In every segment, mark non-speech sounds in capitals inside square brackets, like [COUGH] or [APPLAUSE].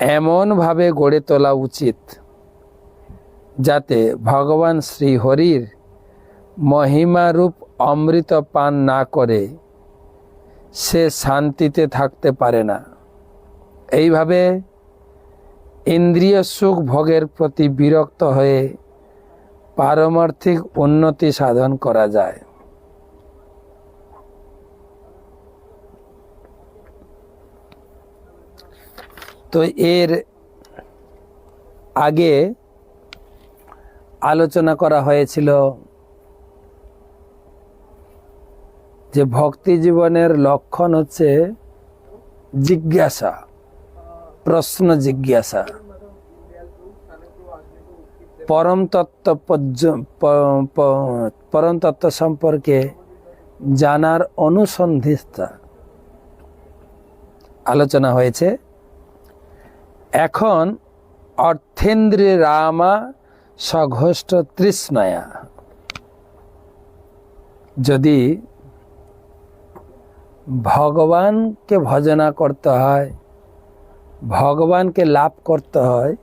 এমনভাবে গড়ে তোলা উচিত যাতে ভগবান শ্রী হরির মহিমারূপ অমৃত পান না করে সে শান্তিতে থাকতে পারে না। এইভাবে ইন্দ্রিয় সুখ ভোগের প্রতি বিরক্ত হয়ে পারমার্থিক উন্নতি সাধন করা যায়। তো এর আগে আলোচনা করা হয়েছিল যে ভক্তি জীবনের লক্ষণ হচ্ছে জিজ্ঞাসা, প্রশ্ন জিজ্ঞাসা। পরম তত্ত্ব সম্পর্কে জানার অনুসন্ধিতা আলোচনা হয়েছে। এখন অর্থেন্দ্রিয় রামা সঘোষ্ঠ তৃষ্ণয়া। যদি ভগবানকে ভজনা করতে হয়, ভগবানকে লাভ করতে হয়,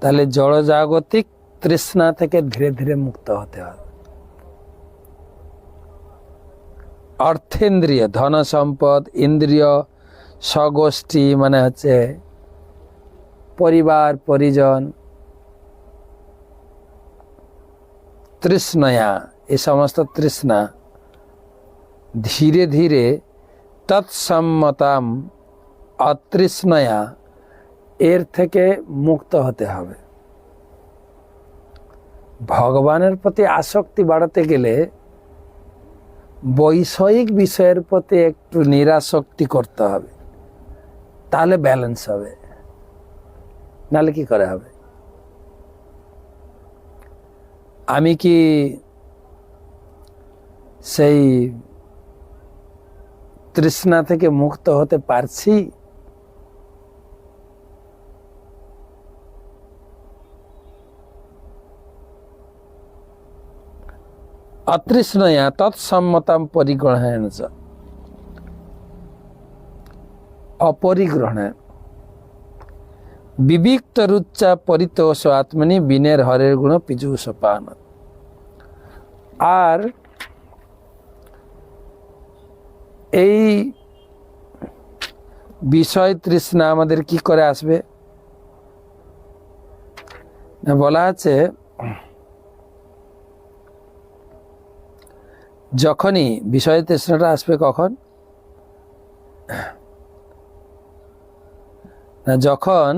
তাহলে জড়জাগতিক তৃষ্ণা থেকে ধীরে ধীরে মুক্ত হতে হবে। অর্থেন্দ্রিয় ধন সম্পদ ইন্দ্রিয় স্বগোষ্ঠী মানে হচ্ছে পরিবার, পরিজন। তৃষ্ণয়া এ সমস্ত তৃষ্ণা ধীরে ধীরে তৎসম্মতাম অতৃষ্ণয়া এর থেকে মুক্ত হতে হবে। ভগবানের প্রতি আসক্তি বাড়াতে গেলে বৈষয়িক বিষয়ের প্রতি একটু নিরাসক্তি করতে হবে। তাহলে ব্যালেন্স হবে। নাহলে কি করে হবে? আমি কি সেই তৃষ্ণা থেকে মুক্ত হতে পারছি? অতৃষ্ণয়া তৎসম্মতাম পরিগ্রহণ অপরিগ্রহণ। বিবিক্ত রুচ্চা পরিতোষ আত্মনি বিনের হরের গুণ পিজুষ পান। আর এই বিষয় তৃষ্ণা আমাদের কি করে আসবে? বলা আছে, যখনই বিষয় তৃষ্ণাটা আসবে কখন? যখন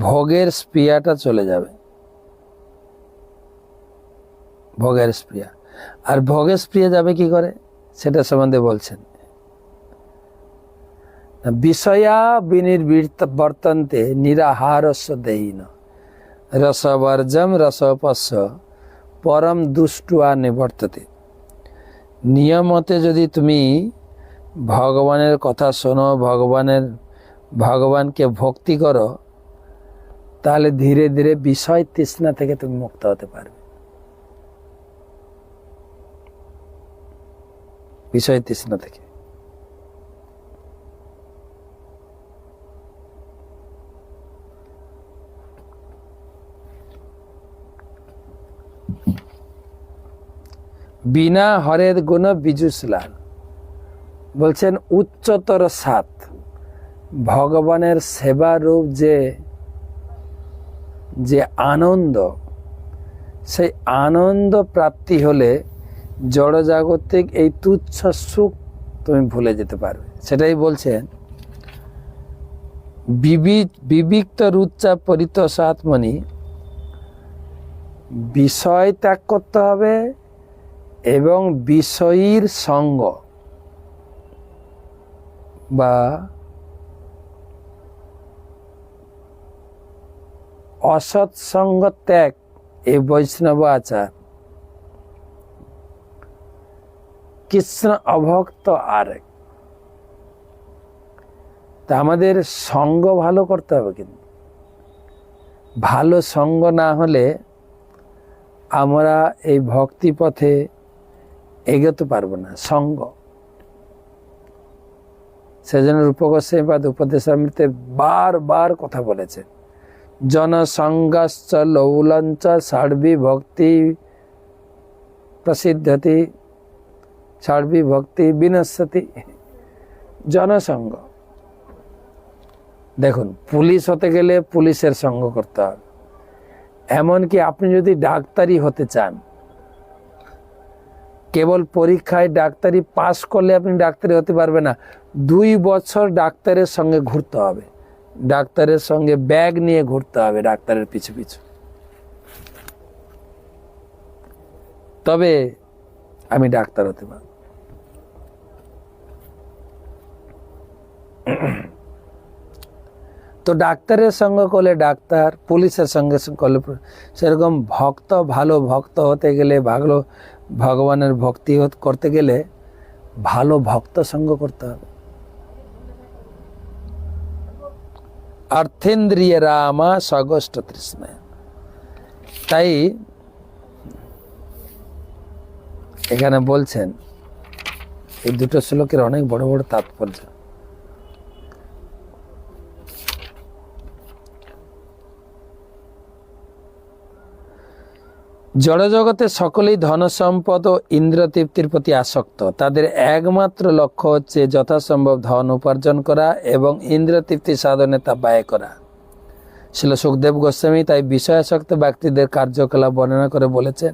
ভোগের স্প্রিয়াটা চলে যাবে। ভোগের স্প্রিয়া। আর ভোগের স্প্রিয়া যাবে কি করে? সেটা সম্বন্ধে বলছেন। বিষয়া বিনির্বর্তন্তে নিরাহারস্য দেহীন। রসবর্জম রসপস্য পরম দুষ্টুয়া নিবর্ততে। নিয়মতে যদি তুমি ভগবানের কথা শোনো, ভগবানের, ভগবানকে ভক্তি করো তাহলে ধীরে ধীরে বিষয় তৃষ্ণা থেকে তুমি মুক্ত হতে পারবে। বিষয় তৃষ্ণা থেকে। বিনা হরের গুণ বিজুসলাল বলছেন, উচ্চতর সাত। ভগবানের সেবা রূপ যে যে আনন্দ, সেই আনন্দ প্রাপ্তি হলে জড়জাগতিক এই তুচ্ছ সুখ তুমি ভুলে যেতে পারবে। সেটাই বলছেন বিবি- বিবিক্ত রুচ্চা পরিত সাতমণি, বিষয় ত্যাগ করতে হবে এবং বিষয়ীর সঙ্গ বা অসৎসঙ্গ ত্যাগ এই বৈষ্ণব আচার। কৃষ্ণ অভক্ত আরেক। তা আমাদের সঙ্গ ভালো করতে হবে কিন্তু। ভালো সঙ্গ না হলে আমরা এই ভক্তি পথে এগোতে পারব না, সঙ্গ। সেজন্য রূপগোস্বামীপাদ উপদেশামৃতে বারবার কথা বলেছেন। জনসংঘশ্চ লৌলঞ্চ ষড়বি ভক্তি প্রসিদ্ধতি ষড়বি ভক্তি বিনশ্যতি জনসংঘ দেখুন, পুলিশ হতে গেলে পুলিশের সঙ্গ করতে হবে। এমনকি আপনি যদি ডাক্তারি হতে চান, কেবল পরীক্ষায় ডাক্তারি পাস করলে আপনি ডাক্তারি হতে পারবে না, দুই বছর ডাক্তারের সঙ্গে ঘুরতে হবে। ডাক্তারের সঙ্গে ব্যাগ নিয়ে ঘুরতে হবে ডাক্তারের পিছু পিছু। তবে আমি ডাক্তার হতে পারব। তো ডাক্তারের সঙ্গে করলে ডাক্তার, পুলিশের সঙ্গে করলে সেরকম ভক্ত, ভালো ভক্ত হতে গেলে, ভালো ভগবানের ভক্তি করতে গেলে ভালো ভক্ত সঙ্গ করতে হবে। অর্থেন্দ্রিয় রামা সগষ্ট তৃষ্ণা তাই এখানে বলছেন এই দুটো শ্লোকের অনেক বড় বড় তাৎপর্য। জড়জগতে সকলেই ধন সম্পদ ও ইন্দ্রতৃপ্তির প্রতি আসক্ত। তাদের একমাত্র লক্ষ্য হচ্ছে যথাসম্ভব ধন উপার্জন করা এবং ইন্দ্রতৃপ্তি সাধনে তা ব্যয় করা। ছিল সুখদেব গোস্বামী তাই বিষয়াসক্ত ব্যক্তিদের কার্যকলাপ বর্ণনা করে বলেছেন,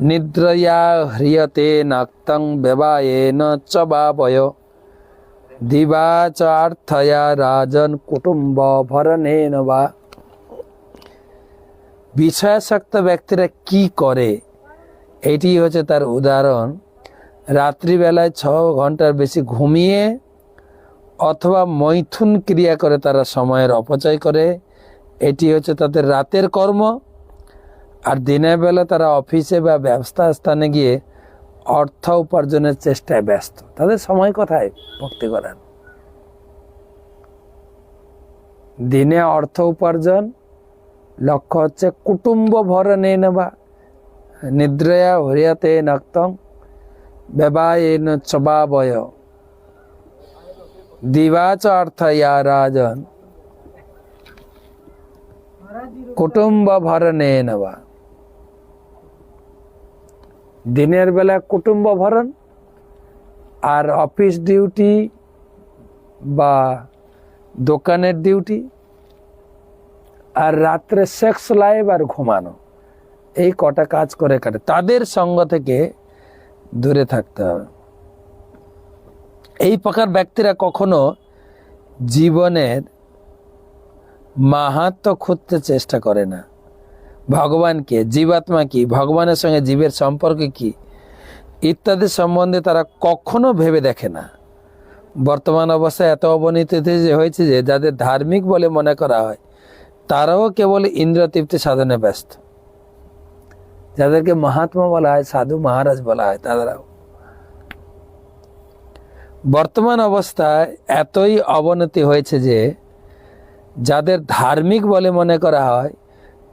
নিদ্রয়া হ্রিয়তে নাক্তং বেবায়ে ন চ বাবয়, দিবা চ অর্থয়া রাজন কুটুম্ব ভরণে বা। বিষয়াসক্ত ব্যক্তিরা কি করে? এটি হচ্ছে তার উদাহরণ। রাত্রিবেলায় ছ ঘণ্টার বেশি ঘুমিয়ে অথবা মৈথুন ক্রিয়া করে তারা সময়ের অপচয় করে। এটি হচ্ছে তাদের রাতের কর্ম। আর দিনের বেলা তারা অফিসে বা ব্যবসা স্থানে গিয়ে অর্থ উপার্জনের চেষ্টায় ব্যস্ত। তাদের সময় কোথায়? ভক্তি করার। দিনে অর্থ উপার্জন লক্ষ্য হচ্ছে কুটুম্ব ভরণে নেবা, নিদ্রয়া হরিয়াতে নক্তং ব্যবায়েন চবাবয় দিবাচ অর্থ ইয়া রাজন। কুটুম্ব ভরণে নেবা। দিনের বেলা কুটুম্ব ভরণ আর অফিস ডিউটি বা দোকানের ডিউটি আর রাত্রে সেক্স লাইভ আর ঘুমানো, এই কটা কাজ করে কাটে। তাদের সঙ্গ থেকে দূরে থাকতে হবে। এই প্রকার ব্যক্তিরা কখনো জীবনের মাহাত্ম খুঁজতে চেষ্টা করে না। ভগবানকে জীবাত্মা কি? ভগবানের সঙ্গে জীবের সম্পর্ক কি? ইত্যাদি সম্বন্ধে তারা কখনো ভেবে দেখে না। বর্তমান অবস্থায় এত অবনতি যে হয়েছে যে, যাদের ধার্মিক বলে মনে করা হয় তারাও কেবল ইন্দ্রতৃপ্তি সাধনে ব্যস্ত। যাদেরকে মহাত্মা বলা হয়, সাধু মহারাজ বলা হয়, তারাও। বর্তমান অবস্থায় এতই অবনতি হয়েছে যে, যাদের ধার্মিক বলে মনে করা হয়,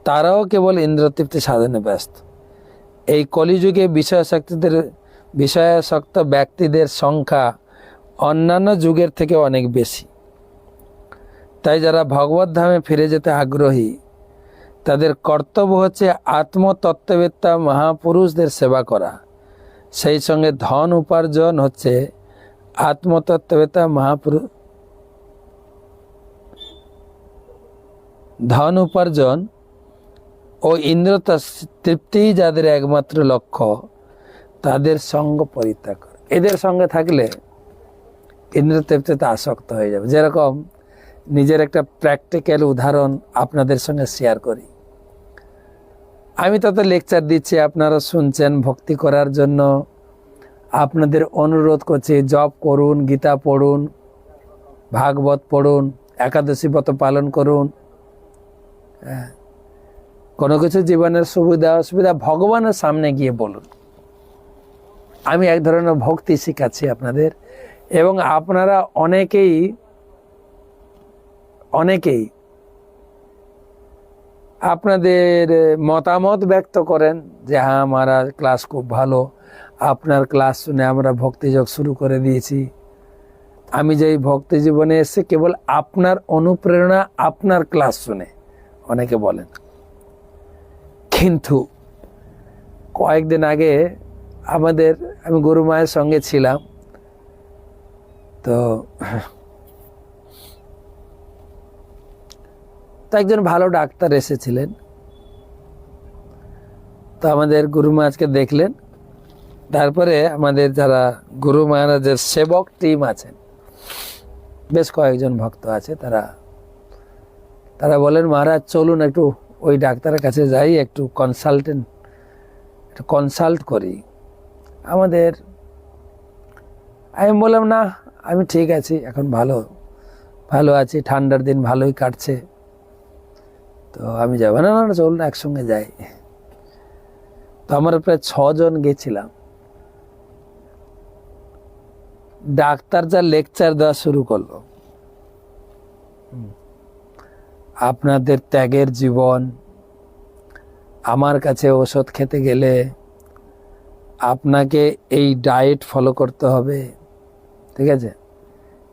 তারাও কেবল ইন্দ্রতৃপ্তি সাধনে ব্যস্ত। এই কলিযুগে বিষয়াসক্তিদের, বিষয়াসক্ত ব্যক্তিদের সংখ্যা অন্যান্য যুগের থেকে অনেক বেশি। তাই যারা ভগবত ধামে ফিরে যেতে আগ্রহী, তাদের কর্তব্য হচ্ছে আত্মতত্ত্ববেত্তা মহাপুরুষদের সেবা করা। সেই সঙ্গে ধন উপার্জন হচ্ছে আত্মতত্ত্ববেত্তা মহাপুরুষ ধন উপার্জন ও ইন্দ্র তৃপ্তি যাদের একমাত্র লক্ষ্য, তাদের সঙ্গ পরিত্যাগ এদের সঙ্গে থাকলে ইন্দ্র তৃপ্তিতে আসক্ত হয়ে যাবে। যেরকম নিজের একটা প্র্যাকটিক্যাল উদাহরণ আপনাদের সঙ্গে শেয়ার করি। আমি তত লেকচার দিচ্ছি, আপনারা শুনছেন ভক্তি করার জন্য। আপনাদের অনুরোধ করছি, জপ করুন, গীতা পড়ুন, ভাগবত পড়ুন, একাদশী ব্রত পালন করুন। হ্যাঁ। কোনো কিছু জীবনের সুবিধা, অসুবিধা ভগবানের সামনে গিয়ে বলুন। আমি এক ধরনের ভক্তি শিখাচ্ছি আপনাদের এবং আপনারা অনেকেই অনেকেই আপনাদের মতামত ব্যক্ত করেন যে হ্যাঁ আমার ক্লাস খুব ভালো। আপনার ক্লাস শুনে আমরা ভক্তিযোগ শুরু করে দিয়েছি। আমি যে ভক্তি জীবনে এসে কেবল আপনার অনুপ্রেরণা আপনার ক্লাস শুনে। অনেকে বলেন। কিন্তু কয়েকদিন আগে আমাদের, আমি গুরু মায়ের সঙ্গে ছিলাম। তো একজন ভালো ডাক্তার এসেছিলেন। তো আমাদের গুরু মা আজকে দেখলেন। তারপরে আমাদের যারা গুরু মহারাজের সেবক টিম আছেন, বেশ কয়েকজন ভক্ত আছে, তারা তারা বলেন, মহারাজ, চলুন একটু ওই ডাক্তারের কাছে যাই, একটু কনসালটেন্ট একটু কনসাল্ট করি। আমাদের, আমি বললাম, না, আমি ঠিক আছি, এখন ভালো ভালো আছি, ঠান্ডার দিন ভালোই কাটছে। তো আমি যাব না না চল না, একসঙ্গে যাই। তো আমরা প্রায় ছজন গেছিলাম। ডাক্তার যা লেকচার দেওয়া শুরু করল। আপনাদের ত্যাগের জীবন আমার কাছে ওষুধ খেতে গেলে আপনাকে এই ডায়েট ফলো করতে হবে। ঠিক আছে?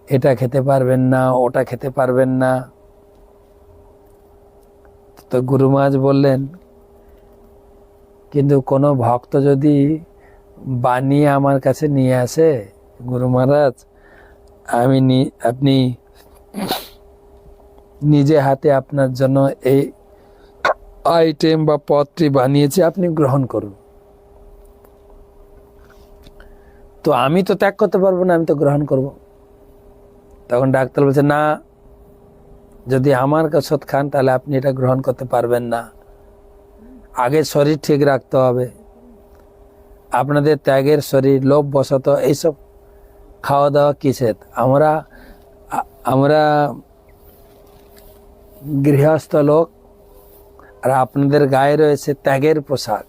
এটা খেতে পারবেন না ওটা খেতে পারবেন না। তো গুরু মহারাজ বললেন, কিন্তু কোনো ভক্ত যদি বানিয়ে আমার কাছে নিয়ে আসে, গুরু মহারাজ, আমি আপনি নিজে হাতে আপনার জন্য এই আইটেম বা পথটি বানিয়েছি, আপনি গ্রহণ করুন। তো আমি তো ত্যাগ করতে পারব না, আমি তো গ্রহণ করব। তখন ডাক্তার বলছে, না যদি আমার ওষুধ খান, তাহলে আপনি এটা গ্রহণ করতে পারবেন না। আগে শরীর ঠিক রাখতে হবে। আপনাদের ত্যাগের শরীর, লোভ বসত, এইসব খাওয়া দাওয়া কিসের? আমরা আমরা গৃহস্থ লোক, আর আপনাদের গায়ে রয়েছে ত্যাগের পোশাক।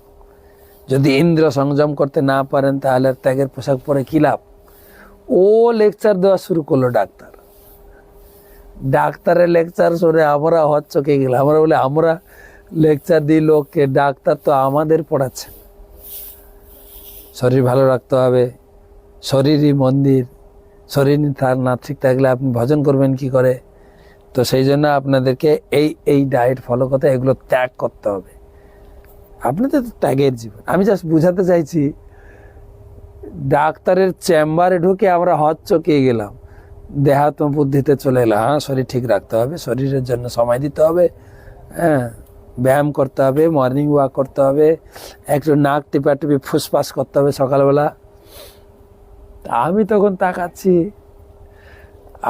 যদি ইন্দ্র সংযম করতে না পারেন, তাহলে ত্যাগের পোশাক পরে কি লাভ? ও লেকচার দেওয়া শুরু করল ডাক্তার। ডাক্তারের লেকচার শুনে আমরা হচ্চকে গেলাম? আমরা বলে, আমরা লেকচার দিই লোককে, ডাক্তার তো আমাদের পড়াচ্ছে। শরীর ভালো রাখতে হবে, শরীরই মন্দির, শরীর তার না ঠিক থাকলে আপনি ভজন করবেন কি করে? তো সেই জন্য আপনাদেরকে এই এই ডায়েট ফলো করতে, এগুলো ত্যাগ করতে হবে। আপনাদের তো ত্যাগের জীবন। আমি জাস্ট বুঝাতে চাইছি, ডাক্তারের চেম্বারে ঢুকে আমরা হজ চকিয়ে গেলাম? দেহাত্ম বুদ্ধিতে চলে এলাম হ্যাঁ শরীর ঠিক রাখতে হবে, শরীরের জন্য সময় দিতে হবে হ্যাঁ ব্যায়াম করতে হবে মর্নিং ওয়াক করতে হবে, একটু নাক টিপা টিপি ফুসফাস করতে হবে সকালবেলা। আমি তখন তাকাচ্ছি,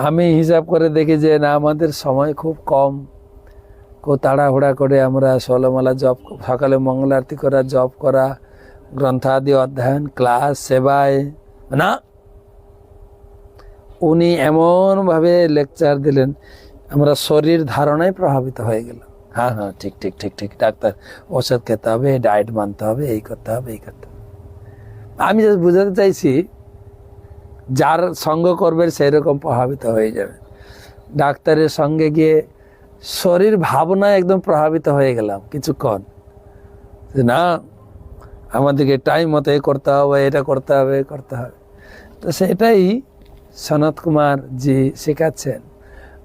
আমি হিসাব করে দেখি যে না, আমাদের সময় খুব কম। খুব তাড়াহুড়া করে আমরা ষোলোমালা জব সকালে মঙ্গল আরতি করা জব করা, গ্রন্থাদি অধ্যয়ন, ক্লাস, সেবায়, না উনি এমনভাবে লেকচার দিলেন, আমরা শরীর ধারণায় প্রভাবিত হয়ে গেলাম। হ্যাঁ হ্যাঁ ঠিক ঠিক ঠিক ঠিক। ডাক্তার ওষুধ খেতে হবে, ডায়েট মানতে হবে, এই করতে হবে, এই করতে হবে। আমি জাস্ট বুঝাতে চাইছি, যার সঙ্গ করবেন সেই রকম প্রভাবিত হয়ে যাবে। ডাক্তারের সঙ্গে গিয়ে শরীর ভাবনায় একদম প্রভাবিত হয়ে গেলাম কিছুক্ষণ। না, আমাদেরকে টাইম মতো করতে হবে, এটা করতে হবে করতে হবে। তো সেটাই সনত কুমার জি শেখাচ্ছেন।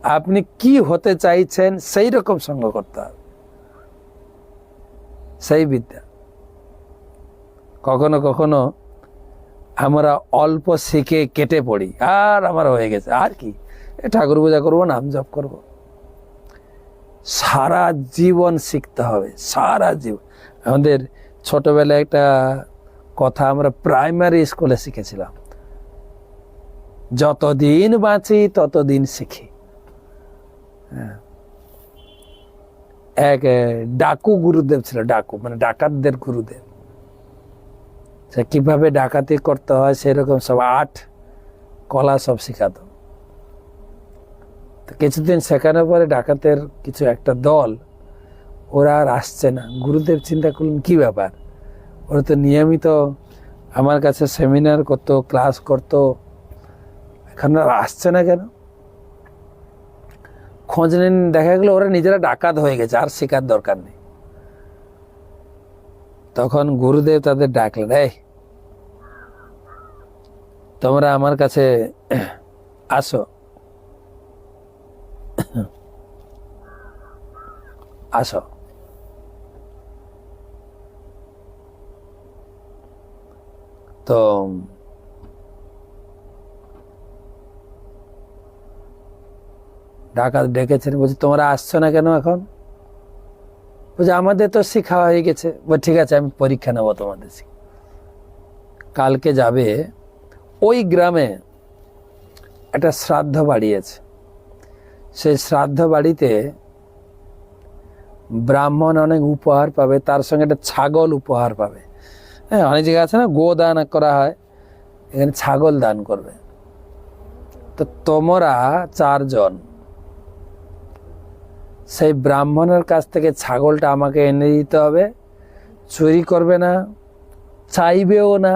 আপনি কি হতে চাইছেন সেই রকম সঙ্গ করতে হবে সেই বিদ্যা। কখনো কখনো আমরা অল্প শিখে কেটে পড়ি, আর আমার হয়ে গেছে। আর কি? ঠাকুর পূজা করব নাম জপ করব। সারা জীবন শিখতে হবে, সারা জীবন। আমাদের ছোটবেলায় একটা কথা আমরা প্রাইমারি স্কুলে শিখেছিলাম। যতদিন বাঁচি, ততদিন শিখি। হ্যাঁ। এক ডাকু গুরুদেব ছিল, ডাকু মানে ডাকাতদের গুরুদেব। সে কীভাবে ডাকাতি করতে হয় সেরকম সব আট কলা সব শেখাতো। তো কিছুদিন শেখানোর পরে ডাকাতের কিছু একটা দল, ওরা আর আসছে না। গুরুদেব চিন্তা করলেন, কি ব্যাপার? ওরা তো নিয়মিত আমার কাছে সেমিনার করতো ক্লাস করতো। এখানে আসছে না কেন? খোঁজ নিন, দেখা গেলো ওরা নিজেরা ডাকাত হয়ে গেছে, আর শেখার দরকার নেই। তখন গুরুদেব তাদের ডাকলেন, এই, তোমরা আমার কাছে আসো। আসো। তো ডাকাত ডেকেছেন, বলছি, তোমরা আসছো না কেন এখন? বলছে, আমাদের তো শেখা হয়ে গেছে। বল ঠিক আছে, আমি পরীক্ষা নেব তোমাদের কালকে যাবে, ওই গ্রামে একটা শ্রাদ্ধ বাড়ি আছে। সেই শ্রাদ্ধ বাড়িতে ব্রাহ্মণ অনেক উপহার পাবে, তার সঙ্গে একটা ছাগল উপহার পাবে। হ্যাঁ অনেক জায়গায় আছে না গো দান করা হয়, এখানে ছাগল দান করবে। তো তোমরা চারজন সেই ব্রাহ্মণের কাছ থেকে ছাগলটা আমাকে এনে দিতে হবে। চুরি করবে না, চাইবেও না,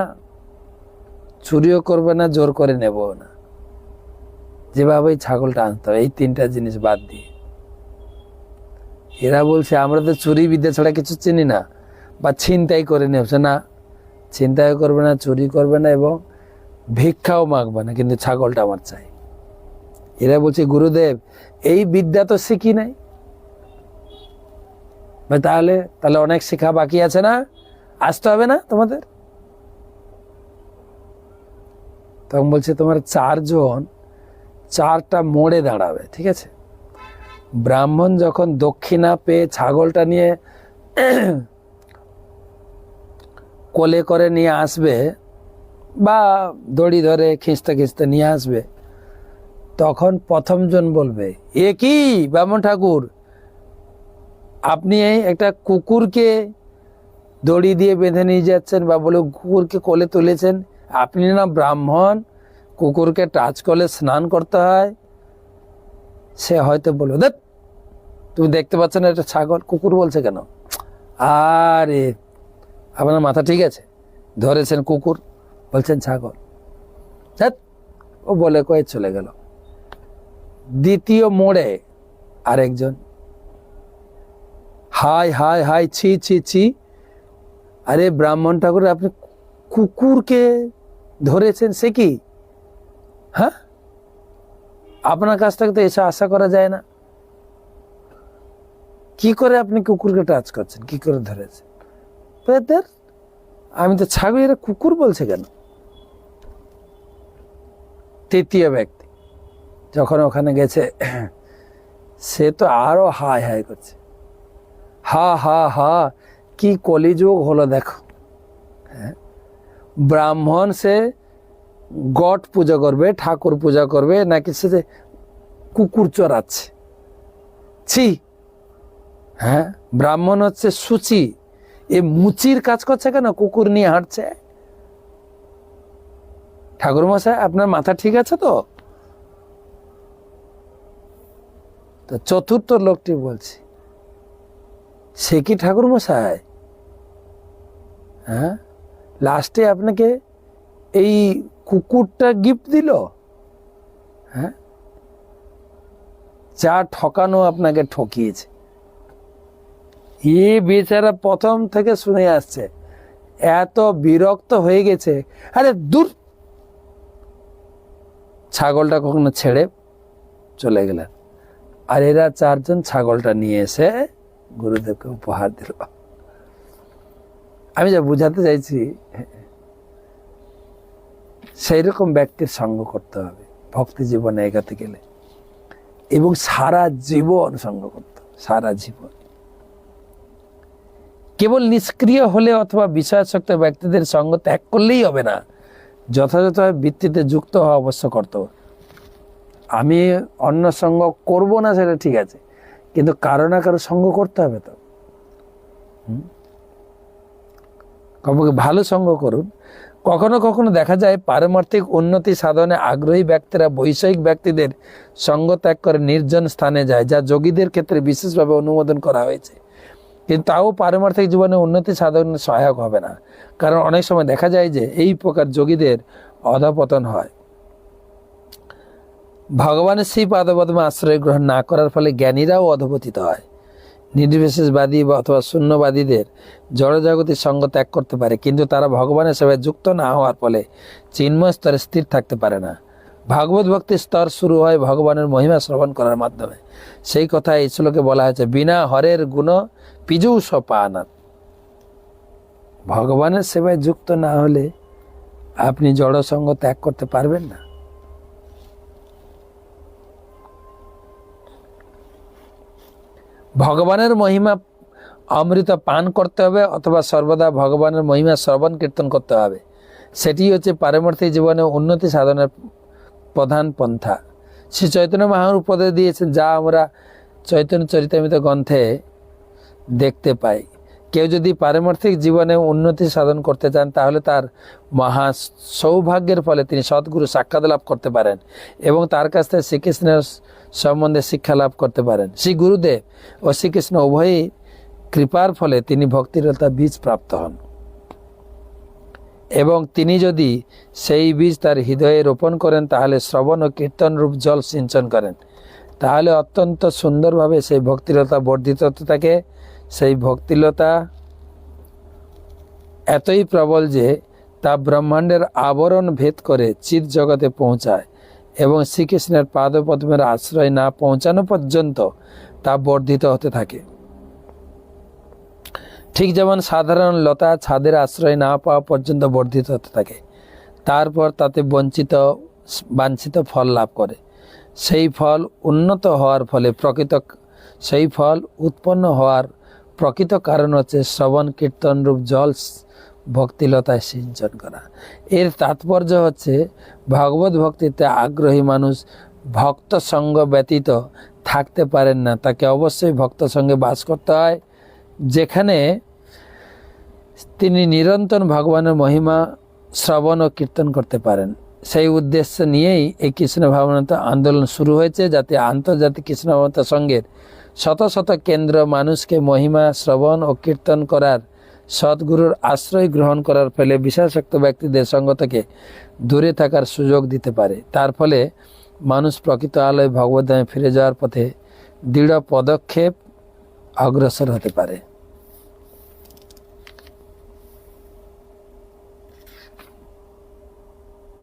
চুরিও করবে না, জোর করে নেবও না। যেভাবে এই ছাগলটা আনতে হবে, এই তিনটা জিনিস বাদ দিয়ে। এরা বলছে, আমরা তো চুরি বিদ্যা ছাড়া কিছু চিনি না, বা ছিনতাই করে নেবছে না, ছিনতাই করবে না, চুরি করবে না এবং ভিক্ষাও মাগবে না, কিন্তু ছাগলটা আমার চাই। এরা বলছে, গুরুদেব, এই বিদ্যা তো শিখি নাই। ভাই, তাহলে তাহলে অনেক শেখা বাকি আছে না? আসতে হবে না তোমাদের? তখন বলছে, তোমার চারজন, চারটা মোড়ে দাঁড়াবে, ঠিক আছে? ব্রাহ্মণ যখন দক্ষিণা পেয়ে ছাগলটা নিয়ে [CLEARS THROAT] কোলে করে নিয়ে আসবে বা দড়ি ধরে খিঁচতে খিঁচতে নিয়ে আসবে, তখন প্রথমজন বলবে, এ কি ব্রাহ্মণ ঠাকুর? আপনি একটা কুকুরকে দড়ি দিয়ে বেঁধে নিয়ে যাচ্ছেন বা বলে কুকুরকে কোলে তুলেছেন আপনি না ব্রাহ্মণ কুকুরকে টাচ করলে স্নান করতে হয়। সে হয়তো বলবে দেখ তুমি দেখতে পাচ্ছ না একটা ছাগল কুকুর বলছে কেন? আরে আপনার মাথা ঠিক আছে ধরেছেন কুকুর বলছেন ছাগল। ধ্যাৎ, ও বলে কয়ে চলে গেল। দ্বিতীয় মোড়ে আরেকজন হাই হাই হাই, ছি ছি ছি। আরে ব্রাহ্মণ ঠাকুর, আপনি কুকুরকে ধরেছেন, সে কি? হ্যাঁ? আপনার কাছ থেকে তো এসে আশা করা যায় না। কি করে আপনি কুকুরকে টাচ করছেন? কি করে ধরেছেন? বেদের, আমি তো ছাগল, এরা কুকুর বলছে কেন? তৃতীয় ব্যক্তি, যখন ওখানে গেছে, সে তো আরও হাই হাই করছে। হা হা হা, কি কলিযুগ হলো দেখো। হ্যাঁ? ব্রাহ্মণ সে গট পূজা করবে, ঠাকুর পূজা করবে, নাকি সে যে কুকুর চড়াচ্ছে? ছি। হ্যাঁ? ব্রাহ্মণ হচ্ছে সুচি। এ মুচির কাজ করছে কেন? কুকুর নিয়ে হাঁটছে? ঠাকুর মশাই, আপনার মাথা ঠিক আছে তো? তো চতুর্থ লোকটি বলছি সে কি ঠাকুর মশাই হ্যাঁ লাস্টে আপনাকে এই কুকুরটা গিফট দিল? হ্যাঁ? যা ঠকানো আপনাকে ঠকিয়েছে। এ বেচারা প্রথম থেকে শুনে আসছে, এত বিরক্ত হয়ে গেছে। আরে দূর! ছাগলটা কখনো ছেড়ে চলে গেলেন। আর এরা চারজন ছাগলটা নিয়ে এসে গুরুদেবকে উপহার দিল। আমি যা বুঝাতে চাইছি সেই রকম ব্যক্তির সঙ্গ করতে হবে, ভক্তি জীবনে এগাতে গেলে। এবং সারা জীবন সঙ্গ করতে সারা জীবন। কেবল নিষ্ক্রিয় হলে অথবা বিষয়াসক্ত ব্যক্তিদের সঙ্গ ত্যাগ করলেই হবে না। যথাযথ ভিত্তিতে যুক্ত হওয়া অবশ্য কর্তব্য। আমি অন্য সঙ্গ করব না সেটা ঠিক আছে। কিন্তু কারও না কারও সঙ্গ করতে হবে তো? কমপক্ষে ভালো সঙ্গ করুন। কখনো কখনো দেখা যায় পারমার্থিক উন্নতি সাধনে আগ্রহী ব্যক্তিরা বৈষয়িক ব্যক্তিদের সঙ্গ ত্যাগ করে নির্জন স্থানে যায়, যা যোগীদের ক্ষেত্রে বিশেষভাবে অনুমোদন করা হয়েছে। কিন্তু তাও পারমার্থিক জীবনে উন্নতি সাধনে সহায়ক হবে না। কারণ অনেক সময় দেখা যায় যে এই প্রকার যোগীদের অধপতন হয়। ভগবানের সেই পাদপদ্মে আশ্রয় গ্রহণ না করার ফলে জ্ঞানীরাও অধপতিত হয়। নির্বিশেষবাদী অথবা শূন্যবাদীদের জড়জগতের সঙ্গ ত্যাগ করতে পারে, কিন্তু তারা ভগবানের সেবায় যুক্ত না হওয়ার ফলে চিন্ময় স্তরে স্থির থাকতে পারে না। ভাগবত ভক্তির স্তর শুরু হয় ভগবানের মহিমা শ্রবণ করার মাধ্যমে। সেই কথা এই শ্লোকে বলা হয়েছে, বিনা হরের গুণ পিজৌ সপানাথ ভগবানের সেবায় যুক্ত না হলে আপনি জড় সঙ্গ ত্যাগ করতে পারবেন না। ভগবানের মহিমা অমৃত পান করতে হবে অথবা সর্বদা ভগবানের মহিমা শ্রবণ কীর্তন করতে হবে। সেটি হচ্ছে পারমার্থিক জীবনে উন্নতি সাধনের প্রধান পন্থা। শ্রী চৈতন্য মহাপ্রভু উপদেশ দিয়েছেন, যা আমরা চৈতন্য চরিতামিত গ্রন্থে দেখতে পাই। কেউ যদি পারমার্থিক জীবনে উন্নতি সাধন করতে চান, তাহলে তার মহা সৌভাগ্যের ফলে তিনি সদ্গুরু সাক্ষাৎ লাভ করতে পারেন এবং তার কাছ থেকে শ্রীকৃষ্ণের সম্বন্ধে শিক্ষা লাভ করতে পারেন। শ্রী গুরুদেব ও শ্রীকৃষ্ণ উভয়ই কৃপার ফলে তিনি ভক্তিরতা বীজ প্রাপ্ত হন। এবং তিনি যদি সেই বীজ তার হৃদয়ে রোপণ করেন, তাহলে শ্রবণ ও কীর্তন রূপ জল সিঞ্চন করেন। তাহলে অত্যন্ত সুন্দরভাবে সেই ভক্তিলতা বর্ধিত থাকে। সেই ভক্তিলতা এতই প্রবল যে তা ব্রহ্মাণ্ডের আবরণ ভেদ করে চিৎ জগতে পৌঁছায়। এবং শ্রীকৃষ্ণের পাদপদ্মের আশ্রয় না পৌঁছানো পর্যন্ত তা বর্ধিত হতে থাকে। ঠিক যেমন সাধারণ লতা ছাদের আশ্রয় না পাওয়া পর্যন্ত বর্ধিত হতে থাকে, তারপর তাতে বঞ্চিত, বাঞ্ছিত ফল লাভ করে। সেই ফল উন্নত হওয়ার ফলে প্রকৃত, সেই ফল উৎপন্ন হওয়ার প্রকৃত কারণ হচ্ছে শ্রবণ, কীর্তন, রূপ, জল ভক্তিলতায় সিঞ্চন করা। এর তাৎপর্য হচ্ছে, ভগবত ভক্তিতে আগ্রহী মানুষ ভক্ত সঙ্গ ব্যতীত থাকতে পারেন না। তাকে অবশ্যই ভক্ত সঙ্গে বাস করতে হয়। যেখানে তিনি নিরন্তর ভগবানের মহিমা শ্রবণ ও কীর্তন করতে পারেন। সেই উদ্দেশ্য নিয়েই এই কৃষ্ণ ভাবনাতা আন্দোলন শুরু হয়েছে, যাতে আন্তর্জাতিক কৃষ্ণ ভাবনাতা সঙ্গের শত শত কেন্দ্র মানুষকে মহিমা শ্রবণ ও কীর্তন করার সদ্গুরুর আশ্রয় গ্রহণ করার ফলে বিশ্বাসক্ত ব্যক্তিদের সঙ্গ থেকে দূরে থাকার সুযোগ দিতে পারে। তার ফলে মানুষ প্রকৃত আলোয় ভগবদ্ধামে ফিরে যাওয়ার পথে দৃঢ় পদক্ষেপ অগ্রসর হতে পারে।